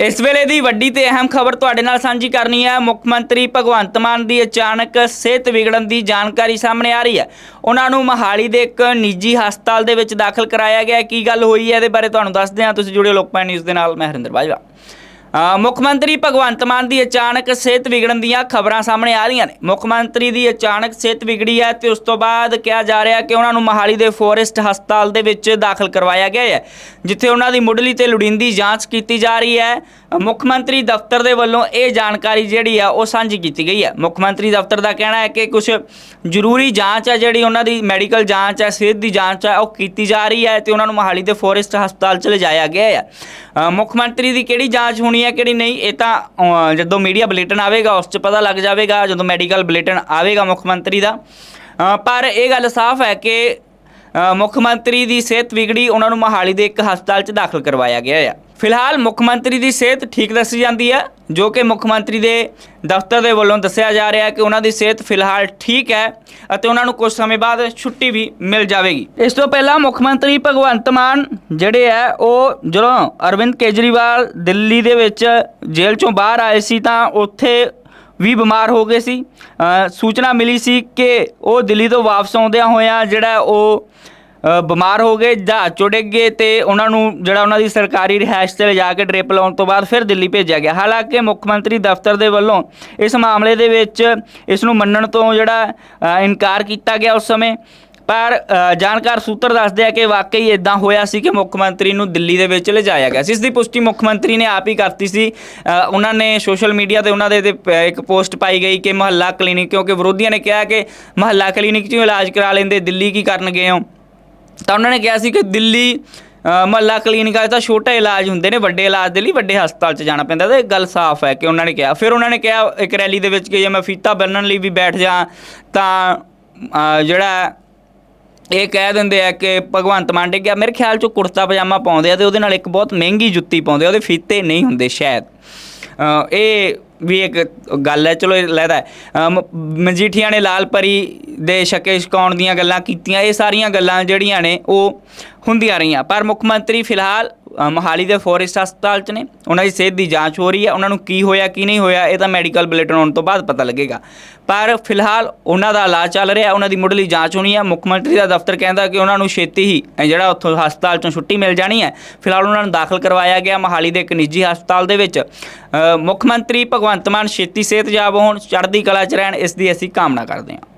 ਇਸ ਵੇਲੇ ਦੀ ਵੱਡੀ ਤੇ ਅਹਿਮ ਖਬਰ ਤੁਹਾਡੇ ਨਾਲ ਸਾਂਝੀ ਕਰਨੀ ਹੈ। ਮੁੱਖ ਮੰਤਰੀ ਭਗਵੰਤ ਮਾਨ ਦੀ ਅਚਾਨਕ ਸਿਹਤ ਵਿਗੜਨ ਦੀ ਜਾਣਕਾਰੀ ਸਾਹਮਣੇ ਆ ਰਹੀ ਹੈ। ਉਹਨਾਂ ਨੂੰ ਮਹਾਲੀ ਦੇ ਇੱਕ ਨਿੱਜੀ ਹਸਪਤਾਲ ਦੇ ਵਿੱਚ ਦਾਖਲ ਕਰਾਇਆ ਗਿਆ ਕੀ ਗੱਲ ਹੋਈ ਹੈ? ਇਹਦੇ ਬਾਰੇ ਤੁਹਾਨੂੰ ਦੱਸਦੇ ਹਾਂ। ਤੁਸੀਂ ਜੁੜਿਓ ਲੋਕਪਾਲ ਨਿਊਜ਼ ਦੇ ਨਾਲ। ਮੈਂ ਹਰਿੰਦਰ ਬਾਜਵਾ। ਮੁੱਖ ਮੰਤਰੀ ਭਗਵੰਤ ਮਾਨ ਦੀ ਅਚਾਨਕ ਸਿਹਤ ਵਿਗੜਨ ਦੀਆਂ ਖਬਰਾਂ ਸਾਹਮਣੇ ਆ ਰਹੀਆਂ ਨੇ। ਮੁੱਖ ਮੰਤਰੀ ਦੀ ਅਚਾਨਕ ਸਿਹਤ ਵਿਗੜੀ ਹੈ ਤੇ ਉਸ ਤੋਂ ਬਾਅਦ ਕਿਹਾ ਜਾ ਰਿਹਾ ਕਿ ਉਹਨਾਂ ਨੂੰ ਮਹਾਲੀ ਦੇ ਫੋਰੈਸਟ ਹਸਪਤਾਲ ਦੇ ਵਿੱਚ ਦਾਖਲ ਕਰਵਾਇਆ ਗਿਆ ਹੈ, ਜਿੱਥੇ ਉਹਨਾਂ ਦੀ ਮੁੱਢਲੀ ਤੇ ਲੋੜੀਂਦੀ ਜਾਂਚ ਕੀਤੀ ਜਾ ਰਹੀ ਹੈ। ਮੁੱਖ ਮੰਤਰੀ ਦਫ਼ਤਰ ਦੇ ਵੱਲੋਂ ਇਹ ਜਾਣਕਾਰੀ ਜਿਹੜੀ ਆ ਉਹ ਸਾਂਝੀ ਕੀਤੀ ਗਈ ਹੈ। ਮੁੱਖ ਮੰਤਰੀ ਦਫ਼ਤਰ ਦਾ ਕਹਿਣਾ ਹੈ ਕਿ ਕੁਝ ਜ਼ਰੂਰੀ ਜਾਂਚ ਹੈ ਜਿਹੜੀ ਉਹਨਾਂ ਦੀ ਮੈਡੀਕਲ ਜਾਂਚ ਹੈ, ਸਿਹਤ ਦੀ ਜਾਂਚ ਹੈ, ਉਹ ਕੀਤੀ ਜਾ ਰਹੀ ਹੈ ਤੇ ਉਹਨਾਂ ਨੂੰ ਮਹਾਲੀ ਦੇ ਫੋਰੈਸਟ ਹਸਪਤਾਲ ਚ ਲਿਜਾਇਆ ਗਿਆ ਹੈ। ਮੁੱਖ ਮੰਤਰੀ ਦੀ ਕਿਹੜੀ ਜਾਂਚ ਹੋਣੀ ਹੈ ਕਿਹੜੀ ਨਹੀਂ ਇਹ ਤਾਂ ਅ, ਜਦੋਂ ਮੀਡੀਆ ਬੁਲੇਟਿਨ ਆਵੇਗਾ ਉਸ 'ਚ ਪਤਾ ਲੱਗ ਜਾਵੇਗਾ ਜਦੋਂ ਮੈਡੀਕਲ ਬੁਲੇਟਿਨ ਆਵੇਗਾ ਮੁੱਖ ਮੰਤਰੀ ਦਾ। ਅ, ਪਰ ਇਹ ਗੱਲ ਸਾਫ਼ ਹੈ ਕਿ ਅ, ਮੁੱਖ ਮੰਤਰੀ ਦੀ ਸਿਹਤ ਵਿਗੜੀ ਉਹਨਾਂ ਨੂੰ ਮਹਾਲੀ ਦੇ ਇੱਕ ਹਸਪਤਾਲ 'ਚ ਦਾਖਲ ਕਰਵਾਇਆ ਗਿਆ ਹੈ ਫਿਲਹਾਲ ਮੁੱਖ ਮੰਤਰੀ ਦੀ ਸਿਹਤ ਠੀਕ ਦੱਸੀ ਜਾਂਦੀ ਹੈ ਜੋ ਕਿ ਮੁੱਖ ਮੰਤਰੀ ਦੇ ਦਫ਼ਤਰ ਦੇ ਵੱਲੋਂ ਦੱਸਿਆ ਜਾ ਰਿਹਾ ਹੈ ਕਿ ਉਹਨਾਂ ਦੀ ਸਿਹਤ ਫਿਲਹਾਲ ਠੀਕ ਹੈ ਅਤੇ ਉਹਨਾਂ ਨੂੰ ਕੁਝ ਸਮੇਂ ਬਾਅਦ ਛੁੱਟੀ ਵੀ ਮਿਲ ਜਾਵੇਗੀ। ਇਸ ਤੋਂ ਪਹਿਲਾਂ ਮੁੱਖ ਮੰਤਰੀ ਭਗਵੰਤ ਮਾਨ ਜਿਹੜੇ ਹੈ, ਉਹ ਜਦੋਂ ਅਰਵਿੰਦ ਕੇਜਰੀਵਾਲ ਦਿੱਲੀ ਦੇ ਵਿੱਚ ਜੇਲ੍ਹ ਚੋਂ ਬਾਹਰ ਆਏ ਸੀ ਤਾਂ ਉੱਥੇ ਵੀ ਬਿਮਾਰ ਹੋ ਗਏ ਸੀ। ਸੂਚਨਾ ਮਿਲੀ ਸੀ ਕਿ ਉਹ ਦਿੱਲੀ ਤੋਂ ਵਾਪਸ ਆਉਂਦਿਆਂ ਹੋਇਆਂ ਜਿਹੜਾ ਉਹ ਬਿਮਾਰ ਹੋ ਗਏ ਜਹਾਜ਼ ਚੋਂ ਗਏ ਤੇ ਉਹਨਾਂ ਨੂੰ ਜਿਹੜਾ ਉਹਨਾਂ ਦੀ ਸਰਕਾਰੀ ਰਿਹਾਇਸ਼ ਤੇ ਲਿਜਾ ਕੇ ਡ੍ਰਿਪ ਲਾਉਣ ਤੋਂ ਬਾਅਦ ਫਿਰ ਦਿੱਲੀ ਭੇਜਿਆ ਗਿਆ। ਹਾਲਾਂਕਿ ਮੁੱਖ ਮੰਤਰੀ ਦਫ਼ਤਰ ਦੇ ਵੱਲੋਂ ਇਸ ਮਾਮਲੇ ਦੇ ਵਿੱਚ ਇਸ ਨੂੰ ਮੰਨਣ ਤੋਂ ਜਿਹੜਾ ਇਨਕਾਰ ਕੀਤਾ ਗਿਆ ਉਸ ਸਮੇਂ। ਪਰ ਜਾਣਕਾਰ ਸੂਤਰ ਦੱਸਦੇ ਆ ਕਿ ਵਾਕਈ ਇਦਾਂ ਹੋਇਆ ਸੀ ਕਿ ਮੁੱਖ ਮੰਤਰੀ ਨੂੰ ਦਿੱਲੀ ਦੇ ਵਿੱਚ ਲਿਜਾਇਆ ਗਿਆ ਸੀ। ਇਸ ਦੀ ਪੁਸ਼ਟੀ ਮੁੱਖ ਮੰਤਰੀ ਨੇ ਆਪ ਹੀ ਕਰਤੀ ਸੀ। ਉਹਨਾਂ ਨੇ ਸੋਸ਼ਲ ਮੀਡੀਆ ਤੇ ਉਹਨਾਂ ਦੇ ਤੇ ਪ- ਇੱਕ ਪੋਸਟ ਪਾਈ ਗਈ ਕਿ ਮਹੱਲਾ ਕਲੀਨਿਕ, ਕਿਉਂਕਿ ਵਿਰੋਧੀਆਂ ਨੇ ਕਿਹਾ ਕਿ ਮਹੱਲਾ ਕਲੀਨਿਕ 'ਚ ਇਲਾਜ ਕਰਾ ਲੈਂਦੇ, ਦਿੱਲੀ ਕੀ ਕਰਨ ਗਏ ਹੋ? ਤਾਂ ਉਹਨਾਂ ਨੇ ਕਿਹਾ ਸੀ ਕਿ ਦਿੱਲੀ ਮਹੱਲਾ ਕਲੀਨਿਕਾਂ 'ਚ ਤਾਂ ਛੋਟੇ ਇਲਾਜ ਹੁੰਦੇ ਨੇ, ਵੱਡੇ ਇਲਾਜ ਦੇ ਲਈ ਵੱਡੇ ਹਸਪਤਾਲ 'ਚ ਜਾਣਾ ਪੈਂਦਾ ਤਾਂ ਇਹ ਗੱਲ ਸਾਫ਼ ਹੈ ਕਿ ਉਹਨਾਂ ਨੇ ਕਿਹਾ। ਫਿਰ ਉਹਨਾਂ ਨੇ ਕਿਹਾ ਇੱਕ ਰੈਲੀ ਦੇ ਵਿੱਚ ਕਿ ਜੇ ਮੈਂ ਫੀਤਾ ਬੰਨਣ ਲਈ ਵੀ ਬੈਠ ਜਾ, ਤਾਂ ਜਿਹੜਾ ਇਹ ਕਹਿ ਦਿੰਦੇ ਆ ਕਿ ਭਗਵੰਤ ਮਾਨ ਡਿੱਗਿਆ ਮੇਰੇ ਖਿਆਲ 'ਚ ਉਹ ਕੁੜਤਾ ਪਜਾਮਾ ਪਾਉਂਦੇ ਆ ਤੇ ਉਹਦੇ ਨਾਲ ਇੱਕ ਬਹੁਤ ਮਹਿੰਗੀ ਜੁੱਤੀ ਪਾਉਂਦੇ ਆ, ਉਹਦੇ ਫੀਤੇ ਨਹੀਂ ਹੁੰਦੇ ਸ਼ਾਇਦ। ਇਹ ਵੀ ਇੱਕ ਗੱਲ ਹੈ, ਚਲੋ ਇਹ ਲੈਦਾ ਹੈ। ਮ- ਮਜੀਠੀਆ ਨੇ ਲਾਲ ਪਰੀ ਦੇ ਛਕੇ ਛਕਾਉਣ ਦੀਆਂ ਗੱਲਾਂ ਕੀਤੀਆਂ, ਇਹ ਸਾਰੀਆਂ ਗੱਲਾਂ ਜਿਹੜੀਆਂ ਨੇ ਉਹ ਹੁੰਦੀਆਂ ਰਹੀਆਂ ਪਰ ਮੁੱਖ ਮੰਤਰੀ ਫਿਲਹਾਲ ਮੋਹਾਲੀ ਦੇ ਫੋਰੈਸਟ ਹਸਪਤਾਲ 'ਚ ਨੇ। ਉਹਨਾਂ ਦੀ ਸਿਹਤ ਦੀ ਜਾਂਚ ਹੋ ਰਹੀ ਹੈ। ਉਹਨਾਂ ਨੂੰ ਕੀ ਹੋਇਆ, ਕੀ ਨਹੀਂ ਹੋਇਆ, ਇਹ ਤਾਂ ਮੈਡੀਕਲ ਬੁਲੇਟਿਨ ਆਉਣ ਤੋਂ ਬਾਅਦ ਪਤਾ ਲੱਗੇਗਾ। ਪਰ ਫਿਲਹਾਲ ਉਹਨਾਂ ਦਾ ਇਲਾਜ ਚੱਲ ਰਿਹਾ, ਉਹਨਾਂ ਦੀ ਮੁੱਢਲੀ ਜਾਂਚ ਹੋਣੀ ਹੈ। ਮੁੱਖ ਮੰਤਰੀ ਦਾ ਦਫ਼ਤਰ ਕਹਿੰਦਾ ਕਿ ਉਹਨਾਂ ਨੂੰ ਛੇਤੀ ਹੀ ਜਿਹੜਾ ਉੱਥੋਂ ਹਸਪਤਾਲ 'ਚੋਂ ਛੁੱਟੀ ਮਿਲ ਜਾਣੀ ਹੈ। ਫਿਲਹਾਲ ਉਹਨਾਂ ਨੂੰ ਦਾਖਲ ਕਰਵਾਇਆ ਗਿਆ ਮੋਹਾਲੀ ਦੇ ਇੱਕ ਨਿੱਜੀ ਹਸਪਤਾਲ ਦੇ ਵਿੱਚ। ਮੁੱਖ ਮੰਤਰੀ ਭਗਵੰਤ ਮਾਨ ਛੇਤੀ ਸਿਹਤਯਾਬ ਹੋਣ, ਚੜ੍ਹਦੀ ਕਲਾ 'ਚ ਰਹਿਣ, ਇਸ ਦੀ ਅਸੀਂ ਕਾਮਨਾ ਕਰਦੇ ਹਾਂ।